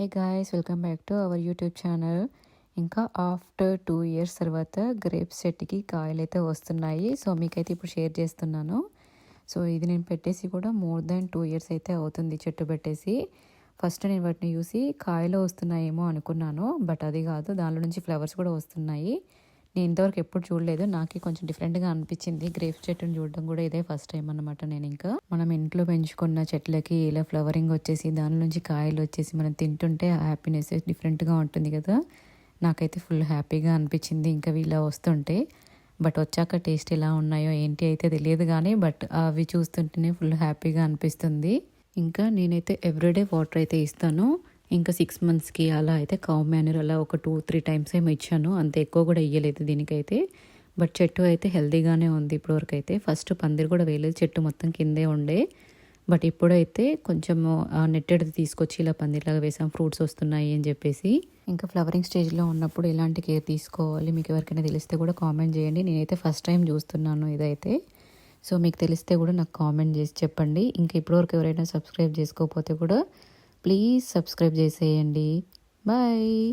Hey guys welcome back to our YouTube channel ఇంకా after two years తర్వాత grapes చెట్టుకి కాయలు అయితే వస్తున్నాయి. సో మీకైతే ఇప్పుడు షేర్ చేస్తున్నాను. సో ఇది నేను పెట్టేసి కూడా మోర్ దాన్ టూ ఇయర్స్ అయితే అవుతుంది చెట్టు పెట్టేసి. ఫస్ట్ నేను వాటిని చూసి కాయలు వస్తున్నాయేమో అనుకున్నాను బట్ అది కాదు. దానిలో నుంచి ఫ్లవర్స్ కూడా వస్తున్నాయి. నేను ఇంతవరకు ఎప్పుడు చూడలేదు. నాకు కొంచెం డిఫరెంట్గా అనిపించింది. గ్రేప్ చెట్టును చూడడం కూడా ఇదే ఫస్ట్ టైం అనమాట నేను ఇంకా. మనం ఇంట్లో పెంచుకున్న చెట్లకి ఇలా ఫ్లవరింగ్ వచ్చేసి దాని నుంచి కాయలు వచ్చేసి మనం తింటుంటే హ్యాపీనెస్ డిఫరెంట్గా ఉంటుంది కదా. నాకైతే ఫుల్ హ్యాపీగా అనిపించింది ఇంకా ఇలా వస్తుంటే. బట్ వచ్చాక టేస్ట్ ఎలా ఉన్నాయో ఏంటి అయితే తెలియదు కానీ బట్ అవి చూస్తుంటేనే ఫుల్ హ్యాపీగా అనిపిస్తుంది. ఇంకా నేనైతే ఎవ్రీడే వాటర్ అయితే ఇస్తాను. ఇంకా సిక్స్ మంత్స్కి అలా అయితే కౌ మ్యానర్ అలా ఒక టూ త్రీ టైమ్స్ ఏమో ఇచ్చాను. అంత ఎక్కువ కూడా ఇయ్యలేదు దీనికైతే. బట్ చెట్టు అయితే హెల్తీగానే ఉంది ఇప్పటివరకు అయితే. ఫస్ట్ పందిరి కూడా వేయలేదు. చెట్టు మొత్తం కిందే ఉండే. బట్ ఇప్పుడైతే కొంచెం నెట్టెడ్ తీసుకొచ్చి ఇలా పందిరిలాగా వేసాం. ఫ్రూట్స్ వస్తున్నాయి అని చెప్పేసి. ఇంకా ఫ్లవరింగ్ స్టేజ్లో ఉన్నప్పుడు ఎలాంటి కేర్ తీసుకోవాలి? మీకు ఎవరికైనా తెలిస్తే కూడా కామెంట్ చేయండి. నేనైతే ఫస్ట్ టైం చూస్తున్నాను ఇదైతే. సో మీకు తెలిస్తే కూడా నాకు కామెంట్ చేసి చెప్పండి. ఇంకా ఇప్పటివరకు ఎవరైనా సబ్స్క్రైబ్ చేసుకోకపోతే కూడా ప్లీజ్ సబ్స్క్రైబ్ చేసేయండి. బాయ్.